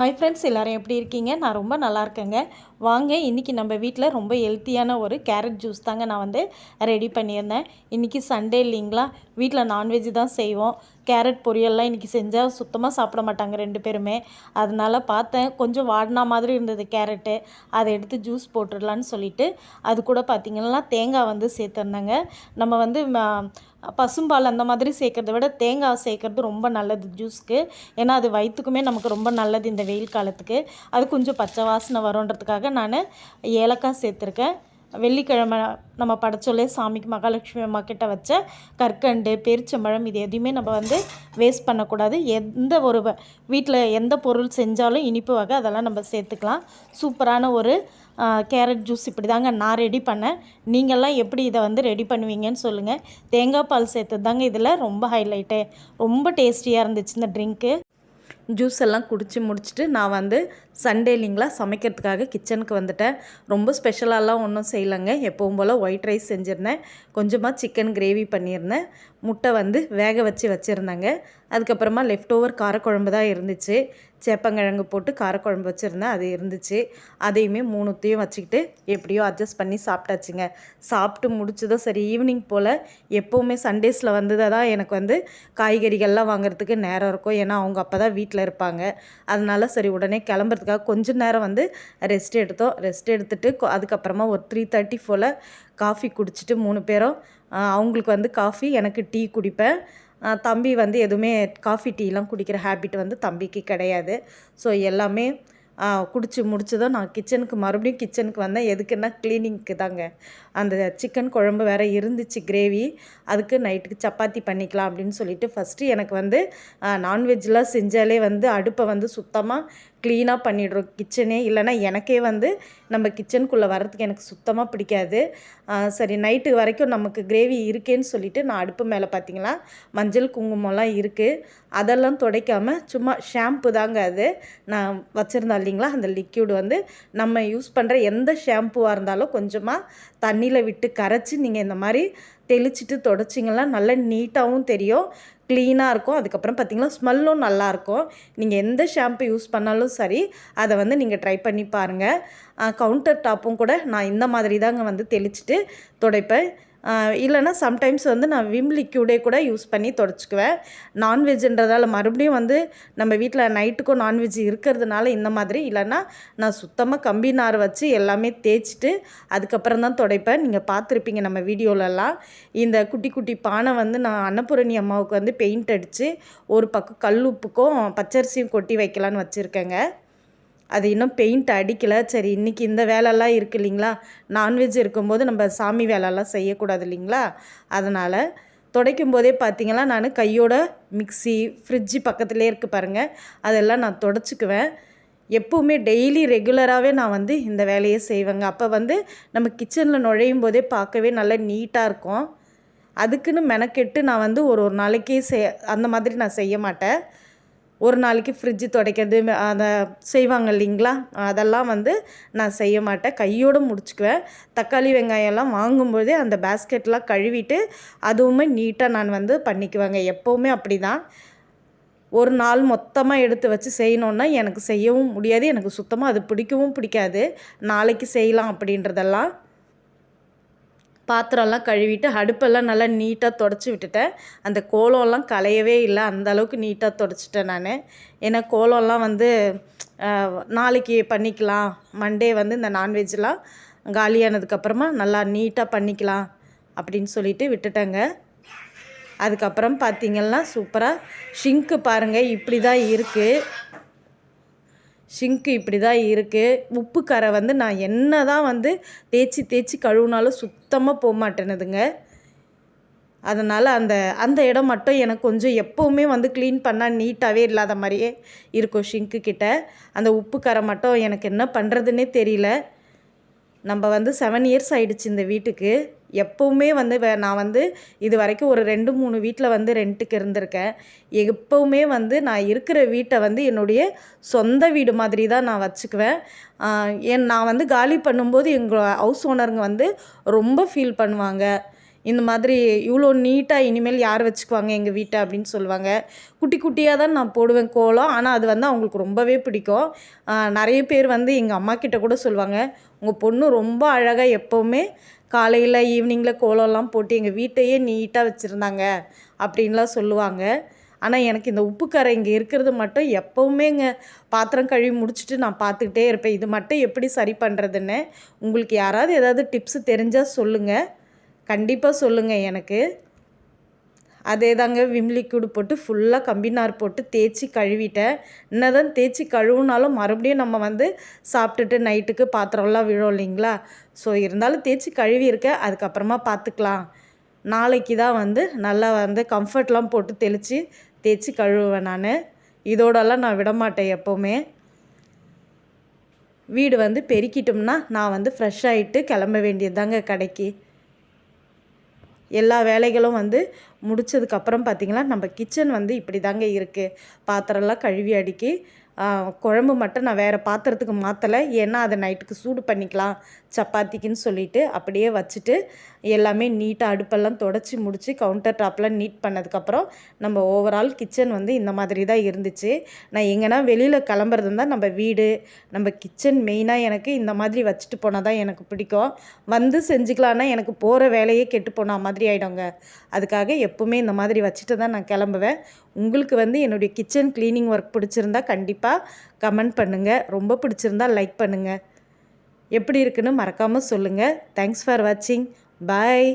Hi friends எல்லோரும் எப்படி இருக்கீங்க? நான் ரொம்ப நல்லா இருக்கேங்க. வாங்க இன்றைக்கி நம்ம வீட்டில் ரொம்ப ஹெல்த்தியான ஒரு கேரட் ஜூஸ் தாங்க நான் வந்து ரெடி பண்ணியிருந்தேன். இன்றைக்கி சண்டே இல்லைங்களா? வீட்டில் நான்வெஜ் தான் செய்வோம். கேரட் பொரியல்லாம் இன்றைக்கி செஞ்சால் சுத்தமாக சாப்பிட மாட்டாங்க ரெண்டு பேருமே. அதனால் பார்த்தேன் கொஞ்சம் வாடினா மாதிரி இருந்தது கேரட்டு அதை எடுத்து ஜூஸ் போட்டுடலான்னு சொல்லிட்டு அது கூட பார்த்திங்கன்னா தேங்காய் வந்து சேர்த்துருந்தேங்க. நம்ம வந்து ம- பசும்பால் அந்த மாதிரி சேர்க்குறத விட தேங்காய் சேர்க்குறது ரொம்ப நல்லது ஜூஸ்க்கு. ஏன்னா அது வயிற்றுக்குமே நமக்கு ரொம்ப நல்லது இந்த வெயில் காலத்துக்கு. அது கொஞ்சம் பச்சை வாசனை வரும்ன்றதுக்காக நான் ஏலக்காய் சேர்த்துருக்கேன். வெள்ளிக்கிழமை நம்ம படைச்சோலே சாமிக்கு மகாலட்சுமி அம்மா கிட்ட வச்ச கற்கண்டு பேரிச்சம்பழம் இது எதையுமே நம்ம வந்து வேஸ்ட் பண்ணக்கூடாது. எந்த ஒரு வீட்டில் எந்த பொருள் செஞ்சாலும் இனிப்பு வகை அதெல்லாம் நம்ம சேர்த்துக்கலாம். சூப்பரான ஒரு கேரட் ஜூஸ் இப்படி தாங்க நான் ரெடி பண்ணேன். நீங்கள்லாம் எப்படி இதை வந்து ரெடி பண்ணுவீங்கன்னு சொல்லுங்கள் தேங்காய் பால் சேர்த்தது தாங்க இதில் ரொம்ப ஹைலைட்டு. ரொம்ப டேஸ்டியாக இருந்துச்சு இந்த ட்ரிங்க்கு. ஜூஸ் எல்லாம் குடித்து முடிச்சுட்டு நான் வந்து சண்டே இல்லைங்களா? சமைக்கிறதுக்காக கிச்சனுக்கு வந்துட்டேன். ரொம்ப ஸ்பெஷலாலாம் ஒன்றும் செய்யலைங்க. எப்பவும் போல் ஒயிட் ரைஸ் செஞ்சுருந்தேன். கொஞ்சமாக சிக்கன் கிரேவி பண்ணியிருந்தேன். முட்டை வந்து வேக வச்சு வச்சுருந்தேங்க. அதுக்கப்புறமா லெஃப்ட் ஓவர் காரக்குழம்பு தான் இருந்துச்சு. சேப்பங்கிழங்கு போட்டு காரக்குழம்பு வச்சுருந்தேன். அது இருந்துச்சு. அதையுமே மூணுத்தையும் வச்சுக்கிட்டு எப்படியோ அட்ஜஸ்ட் பண்ணி சாப்பிட்டாச்சுங்க. சாப்பிட்டு முடிச்சதும் சரி ஈவினிங் போல் எப்போவுமே சண்டேஸில் வந்ததை தான் எனக்கு வந்து காய்கறிகள்லாம் வாங்குறதுக்கு நேரம் இருக்கும். ஏன்னா அவங்க அப்போ தான் வீட்டில் இருப்பாங்க. அதனால சரி உடனே கிளம்புறதுக்கு அதுக்காக கொஞ்ச நேரம் வந்து ரெஸ்ட் எடுத்தோம். ரெஸ்ட் எடுத்துட்டு அதுக்கப்புறமா ஒரு த்ரீ தேர்ட்டி போல் காஃபி குடிச்சிட்டு மூணு பேரும் அவங்களுக்கு வந்து காஃபி எனக்கு டீ குடிப்பேன். தம்பி வந்து எதுவுமே காஃபி டீலாம் குடிக்கிற ஹேபிட் வந்து தம்பிக்கு கிடையாது. ஸோ எல்லாமே குடிச்சு முடிச்சதும் நான் கிச்சனுக்கு மறுபடியும் கிச்சனுக்கு வந்தேன். எதுக்குன்னா க்ளீனிங்க்கு தாங்க. அந்த சிக்கன் குழம்பு வேறு இருந்துச்சு கிரேவி அதுக்கு நைட்டுக்கு சப்பாத்தி பண்ணிக்கலாம் அப்படின்னு சொல்லிட்டு ஃபஸ்ட்டு எனக்கு வந்து நான்வெஜ்லாம் செஞ்சாலே வந்து அடுப்பை வந்து சுத்தமாக க்ளீனாக பண்ணிடுறோம். கிச்சனே இல்லைன்னா எனக்கே வந்து நம்ம கிச்சனுக்குள்ளே வர்றதுக்கு எனக்கு சுத்தமாக பிடிக்காது. சரி நைட்டு வரைக்கும் நமக்கு கிரேவி இருக்கேன்னு சொல்லிவிட்டு நான் அடுப்பு மேலே பார்த்திங்களா மஞ்சள் குங்குமம்லாம் இருக்குது அதெல்லாம் துடைக்காமல் சும்மா ஷாம்பு தாங்க அது. நான் வச்சுருந்தேன் இல்லைங்களா? அந்த லிக்யூடு வந்து நம்ம யூஸ் பண்ணுற எந்த ஷாம்புவாக இருந்தாலும் கொஞ்சமாக தண்ணியில் விட்டு கரைச்சி நீங்கள் இந்த மாதிரி தெளிச்சிட்டு தொடச்சிங்கன்னா நல்லா நீட்டாகவும் தெரியும் க்ளீனாக இருக்கும். அதுக்கப்புறம் பார்த்திங்கன்னா ஸ்மெல்லும் நல்லாயிருக்கும் நீங்கள் எந்த ஷாம்பு யூஸ் பண்ணாலும் சரி அதை வந்து நீங்கள் ட்ரை பண்ணி பாருங்கள் கவுண்டர் டாப்பும் கூட நான் இந்த மாதிரி தாங்க வந்து தெளிச்சிட்டு துடைப்பேன். இல்லைனா இல்லைன்னா சம்டைம்ஸ் வந்து நான் விம் லிக்யூடே கூட யூஸ் பண்ணி தொடச்சிக்குவேன். நான்வெஜ்ன்றதால் மறுபடியும் வந்து நம்ம வீட்டில் நைட்டுக்கும் நான்வெஜ் இருக்கிறதுனால இந்த மாதிரி இல்லைன்னா நான் சுத்தமாக கம்பி நார் வச்சு எல்லாமே தேய்ச்சிட்டு அதுக்கப்புறம் தான் துடைப்பேன். நீங்கள் பார்த்துருப்பீங்க நம்ம வீடியோலலாம். இந்த குட்டி குட்டி பானை வந்து நான் அன்னபூரணி அம்மாவுக்கு வந்து பெயிண்ட் அடித்து ஒரு பக்கம் கல் உப்புக்கும் பச்சரிசியும் கொட்டி வைக்கலான்னு வச்சுருக்கேங்க. அது இன்னும் பெயிண்ட் அடிக்கலை. சரி இன்றைக்கி இந்த வேலைலாம் இருக்குது இல்லைங்களா? நான்வெஜ் இருக்கும்போது நம்ம சாமி வேலைலாம் செய்யக்கூடாது இல்லைங்களா? அதனால் துடைக்கும் போதே பார்த்தீங்கன்னா நான் கையோட மிக்ஸி ஃப்ரிட்ஜு பக்கத்துலேயே இருக்குது பாருங்கள் அதெல்லாம் நான் தொடச்சிக்குவேன். எப்போவுமே டெய்லி ரெகுலராகவே நான் வந்து இந்த வேலையை செய்வேங்க. அப்போ வந்து நம்ம கிச்சனில் நுழையும் போதே பார்க்கவே நல்லா நீட்டாக இருக்கும். அதுக்குன்னு மெனக்கெட்டு நான் வந்து ஒரு ஒரு நாளைக்கே செய் அந்த மாதிரி நான் செய்ய மாட்டேன். ஒரு நாளைக்கு ஃப்ரிட்ஜு துடைக்கிறது அதை செய்வாங்க இல்லைங்களா? அதெல்லாம் வந்து நான் செய்ய மாட்டேன். கையோடு முடிச்சுக்குவேன். தக்காளி வெங்காயம்லாம் வாங்கும்போதே அந்த பேஸ்கெட்லாம் கழுவிட்டு அதுவுமே நீட்டாக நான் வந்து பண்ணிக்குவேங்க. எப்போவுமே அப்படி தான் ஒரு நாள் மொத்தமாக எடுத்து வச்சு செய்யணுன்னா எனக்கு செய்யவும் முடியாது. எனக்கு சுத்தமாக அது பிடிக்கவும் பிடிக்காது. நாளைக்கு செய்யலாம் அப்படின்றதெல்லாம். பாத்திரம்லாம் கழுவிட்டு அடுப்பெல்லாம் நல்லா நீட்டாக தொடச்சி விட்டுட்டேன். அந்த கோலம்லாம் களையவே இல்லை. அந்த அளவுக்கு நீட்டாக தொடச்சிட்டேன் நான். ஏன்னா கோலம்லாம் வந்து நாளைக்கு பண்ணிக்கலாம். மண்டே வந்து இந்த நான்வெஜ்லாம் காலியானதுக்கப்புறமா நல்லா நீட்டாக பண்ணிக்கலாம் அப்படின்னு சொல்லிட்டு விட்டுட்டேங்க. அதுக்கப்புறம் பார்த்திங்கன்னா சூப்பராக ஷிங்க்கு பாருங்கள் இப்படி தான் இருக்குது ஷிங்க்கு இப்படி தான் இருக்குது உப்பு கரை வந்து நான் என்ன தான் வந்து தேய்ச்சி தேய்ச்சி கழுவுனாலும் சுத்தமாக போக மாட்டேனுதுங்க அதனால் அந்த அந்த இடம் மட்டும் எனக்கு கொஞ்சம் எப்போவுமே வந்து க்ளீன் பண்ணால் நீட்டாகவே இல்லாத மாதிரியே இருக்கும் ஷிங்க்கு கிட்ட. அந்த உப்பு கரை மட்டும் எனக்கு என்ன பண்ணுறதுன்னே தெரியல. நம்ம வந்து செவன் இயர்ஸ் ஆயிடுச்சு இந்த வீட்டுக்கு. எப்போவுமே வந்து வே- நான் வந்து இது வரைக்கும் ஒரு ரெண்டு மூணு வீட்டில் வந்து ரெண்ட்டுக்கு இருந்திருக்கேன். எப்போவுமே வந்து நான் இருக்கிற வீட்டை வந்து என்னுடைய சொந்த வீடு மாதிரி தான் நான் வச்சுக்குவேன். என் ஏன் நான் வந்து காலி பண்ணும்போது எங்கள் ஹவுஸ் ஓனருங்க வந்து ரொம்ப ஃபீல் பண்ணுவாங்க. இந்த மாதிரி இவ்வளோ நீட்டாக இனிமேல் யார் வச்சுக்குவாங்க எங்கள் வீட்டை அப்படின்னு சொல்லுவாங்க. குட்டி குட்டியாக தான் நான் போடுவேன் கோலம். ஆனால் அது வந்து அவங்களுக்கு ரொம்பவே பிடிக்கும். நிறைய பேர் வந்து எங்கள் அம்மா கிட்ட கூட சொல்லுவாங்க உங்கள் பொண்ணு ரொம்ப அழகாக எப்போவுமே காலையில் ஈவினிங்கில் கோலம்லாம் போட்டு எங்கள் வீட்டையே நீட்டாக வச்சுருந்தாங்க அப்படின்லாம் சொல்லுவாங்க. ஆனால் எனக்கு இந்த உப்புக்கரை இங்கே இருக்கிறது மட்டும் எப்போவுமேங்க பாத்திரம் கழுவி முடிச்சுட்டு நான் பார்த்துக்கிட்டே இருப்பேன். இது மட்டும் எப்படி சரி பண்ணுறதுன்னு உங்களுக்கு யாராவது ஏதாவது டிப்ஸ் தெரிஞ்சால் சொல்லுங்கள் கண்டிப்பாக சொல்லுங்கள் எனக்கு. அதே தாங்க விம் போட்டு ஃபுல்லாக கம்பினார் போட்டு தேய்ச்சி கழுவிட்டேன். என்னதான் தேய்ச்சி கழுவுனாலும் மறுபடியும் நம்ம வந்து சாப்பிட்டுட்டு நைட்டுக்கு பாத்திரம்லாம் விழும் இல்லைங்களா? ஸோ இருந்தாலும் தேய்ச்சி கழுவியிருக்கேன். அதுக்கப்புறமா பார்த்துக்கலாம். நாளைக்கு தான் வந்து நல்லா வந்து கம்ஃபர்ட்லாம் போட்டு தெளித்து தேய்ச்சி கழுவுவேன் நான். இதோடலாம் நான் விடமாட்டேன் எப்போவுமே. வீடு வந்து பெருக்கிட்டோம்னா நான் வந்து ஃப்ரெஷ் ஆகிட்டு கிளம்ப வேண்டியது தாங்க கடைக்கு. எல்லா வேலைகளும் வந்து முடிச்சதுக்கப்புறம் பார்த்திங்கன்னா நம்ம கிச்சன் வந்து இப்படி தாங்க இருக்குது பாத்திரம்லாம் கழுவி அடுக்கி குழம்பு மட்டும் நான் வேறு பாத்திரத்துக்கு மாற்றலை ஏன்னா அதை நைட்டுக்கு சூடு பண்ணிக்கலாம் சப்பாத்திக்குன்னு சொல்லிட்டு அப்படியே வச்சுட்டு எல்லாமே நீட்டாக அடுப்பெல்லாம் தொடச்சி முடித்து கவுண்டர் டாப்லாம் நீட் பண்ணதுக்கப்புறம் நம்ம ஓவரால் கிச்சன் வந்து இந்த மாதிரி தான் இருந்துச்சு. நான் எங்கன்னா வெளியில் கிளம்புறது இருந்தால் நம்ம வீடு நம்ம கிச்சன் மெயினாக எனக்கு இந்த மாதிரி வச்சுட்டு போனால் தான் எனக்கு பிடிக்கும். வந்து செஞ்சுக்கலான்னா எனக்கு போகிற வேலையே கெட்டு போன மாதிரி ஆகிடுங்க அதுக்காக எப்பவுமே இந்த மாதிரி வச்சுட்டு தான் நான் கிளம்புவேன். உங்களுக்கு வந்து என்னுடைய கிச்சன் க்ளீனிங் ஒர்க் பிடிச்சிருந்தா கண்டிப்பாக கமெண்ட் பண்ணுங்கள் ரொம்ப பிடிச்சிருந்தா லைக் பண்ணுங்கள் எப்படி இருக்குன்னு மறக்காமல் சொல்லுங்கள் தேங்க்ஸ் ஃபார் வாட்சிங் பாய்